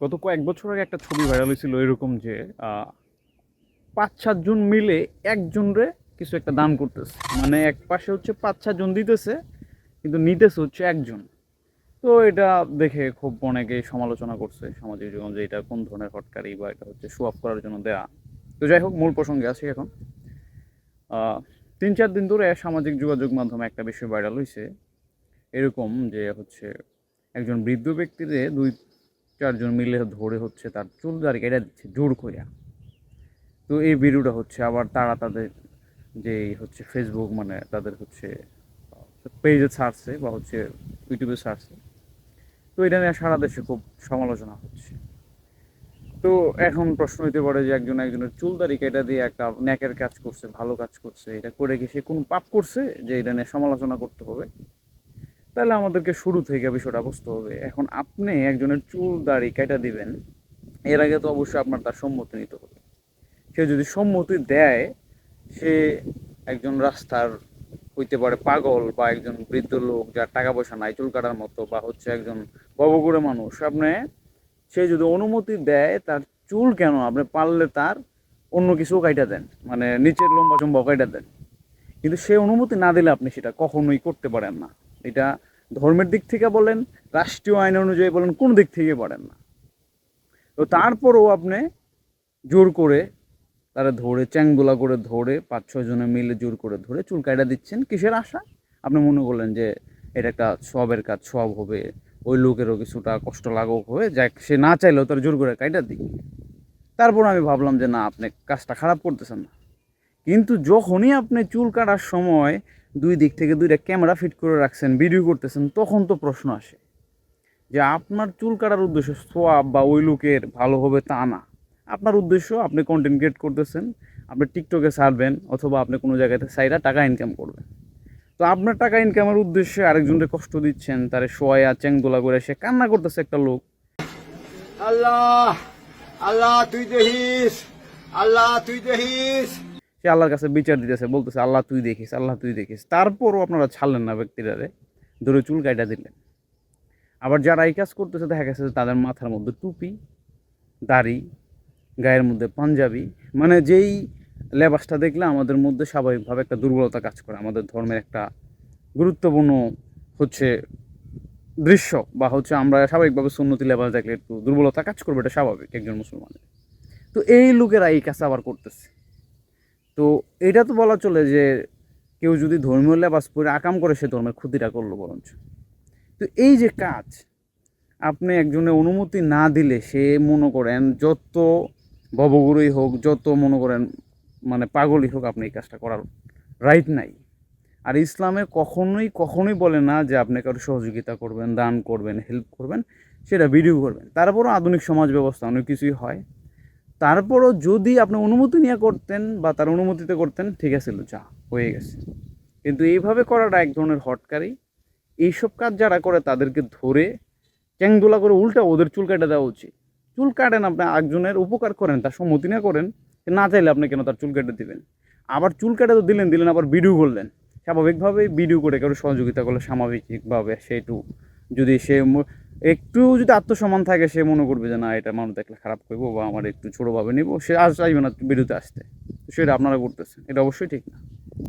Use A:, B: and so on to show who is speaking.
A: গত কয়েক বছর আগে একটা ছবি ভাইরাল হয়েছিল এরকম যে পাঁচ সাতজন মিলে একজনরে কিছু একটা দান করতেছে। মানে এক পাশে হচ্ছে পাঁচ সাতজন দিতেছে, কিন্তু নিতেছে হচ্ছে একজন। তো এটা দেখে খুব অনেকেই সমালোচনা করছে সামাজিক জীবন যে এটা কোন ধরনের হটকারি বা এটা হচ্ছে শো অফ করার জন্য দেয়া। তো যাই হোক, মূল প্রসঙ্গে আসি এখন। তিন চার দিন ধরে সামাজিক যোগাযোগ মাধ্যমে একটা বিষয় ভাইরাল হয়েছে এরকম যে হচ্ছে একজন বৃদ্ধ ব্যক্তিরে দুই চারজন মিলে ধরে হচ্ছে তার চুল দাড়ি কেটে দিচ্ছে, জোর করিয়া তো এই ভিডিওটা হচ্ছে আবার তারা তাদের যে হচ্ছে ফেসবুক মানে তাদের হচ্ছে পেজে ছাড়ছে বা হচ্ছে ইউটিউবে ছাড়ছে। তো এটা নিয়ে সারা দেশে খুব সমালোচনা হচ্ছে। তো এখন প্রশ্ন হইতে পারে যে একজন একজনের চুল দাড়ি কেটে দিয়ে একটা ন্যাকের কাজ করছে, ভালো কাজ করছে, এটা করে কি সে কোনো পাপ করছে যে এটা নিয়ে সমালোচনা করতে হবে? তাহলে আমাদেরকে শুরু থেকে বিষয়টা বুঝতে হবে। এখন আপনি একজনের চুল দাড়ি কেটে দিবেন, এর আগে তো অবশ্যই আপনার তার সম্মতি নিতে হবে। সে যদি সম্মতি দেয়, সে একজন রাস্তার হইতে পারে পাগল বা একজন বৃদ্ধ লোক যার টাকা পয়সা নাই, চুল কাটার মতো বা হচ্ছে একজন ববগুড়ে মানুষ, আপনি, সে যদি অনুমতি দেয় তার চুল কেন? আপনি পারলে তার অন্য কিছু কাইটা দেন মানে নিচের লম্বা চম্বা কাইটা দেন। কিন্তু সে অনুমতি না দিলে আপনি সেটা কখনোই করতে পারেন না। এটা ধর্মের দিক থেকে বলেন, রাষ্ট্রীয় আইন অনুযায়ী বলেন, কোন দিক থেকে পারেন না। তো তারপরও আপনি জোর করে তারা ধরে, চ্যাংদোলা করে ধরে, পাঁচ ছয় জনে মিলে জোর করে ধরে চুল কাটা দিচ্ছেন। কিসের আশা? আপনি মনে করলেন যে এটা একটা সবের কাজ, সব হবে, ওই লোকেরও কিছুটা কষ্ট লাগুক হবে, যাক, সে না চাইলেও তার জোর করে কাইটা দিক। তারপর আমি ভাবলাম যে না, আপনি কাজটা খারাপ করতেছেন না। কিন্তু যখনই আপনি চুল কাটার সময় দুই দিক থেকে দুইটা ক্যামেরা ফিট করে রাখছেন ভিডিও করতেছেন, তখন তো প্রশ্ন আসে যে আপনার চুল কাটার উদ্দেশ্য সোয়াব বা ওই লোকের ভালো হবে তা না। আপনার উদ্দেশ্য, আপনি কন্টেন্ট ক্রিয়েট করতেছেন, আপনি টিকটকে ছাড়বেন অথবা আপনি কোনো জায়গাতে সাইডা টাকা ইনকাম করবেন। তো আপনার টাকা ইনকামের উদ্দেশ্যে আরেকজনকে কষ্ট দিচ্ছেন, তারে শোয়া, চ্যাংদোলা করে সে কান্না করতেছে একটা লোক।
B: আল্লাহ আল্লাহ তুই দেখিস, আল্লাহ তুই দেখিস।
A: সে আল্লাহর কাছে বিচার দিতেছে, বলতেছে, আল্লাহ, তুই দেখিস, আল্লাহ, তুই দেখিস। তারপরও আপনারা ছাড়লেন না ব্যক্তিরারে, ধরে চুল কাইটা দিলেন। আবার যারা এই কাজ করতেছে, দেখা গেছে যে তাদের মাথার মধ্যে টুপি, দাড়ি, গায়ের মধ্যে পাঞ্জাবি মানে যেই লেবাসটা দেখলে আমাদের মধ্যে স্বাভাবিকভাবে একটা দুর্বলতা কাজ করে, আমাদের ধর্মের একটা গুরুত্বপূর্ণ হচ্ছে দৃশ্য বা হচ্ছে আমরা স্বাভাবিকভাবে সুন্নতি লেবাস দেখলে একটু দুর্বলতা কাজ করবে, এটা স্বাভাবিক একজন মুসলমানের। তো এই লোকেরা এই কাজ আবার করতেছে। তো এটা তো বলা চলে যে কেউ যদি ধর্মীয় লেবাস পরে আকাম করে, সে ধর্মের ক্ষতিটা করল বরঞ্চ। তো এই যে কাজ, আপনি একজনের অনুমতি না দিলে সে মনে করেন যত ভবগুরুই হোক, যত মনে করেন মানে পাগলই হোক, আপনি এই কাজটা করার রাইট নাই। আর ইসলামে কখনোই কখনোই বলে না যে আপনি কারও সহযোগিতা করবেন, দান করবেন হেল্প করবেন, সেটা ভিডিও করবেন। তারপরও আধুনিক সমাজ ব্যবস্থা অনেক কিছুই হয়। তারপরও যদি আপনি অনুমতি নিয়ে করতেন বা তার অনুমতিতে করতেন, ঠিক আছে যা হয়ে গেছে। কিন্তু এইভাবে করাটা এক ধরনের হটকারি। এইসব কাজ যারা করে তাদেরকে ধরে চ্যাংদোলা করে উল্টা ওদের চুল কাটা দেওয়া উচিত। চুল কাটেন আপনি একজনের উপকার করেন, তার সম্মতি না করেন, না চাইলে আপনি কেন তার চুল কেটে দিবেন? আবার চুল কেটে তো দিলেন দিলেন আবার ভিডিও করলেন। স্বাভাবিকভাবে ভিডিও করে কারও সহযোগিতা করলে স্বাভাবিকভাবে সেটু। যদি সে একটু যদি আত্মসম্মান থাকে, সে মনে করবে যে, না, এটা মানুষ দেখলে খারাপ করব বা আমার একটু ছোটোভাবে নেব। সে আর চাইবে না বিরুদ্ধে আসতে। সেটা আপনারা করতেছেন। এটা অবশ্যই ঠিক না।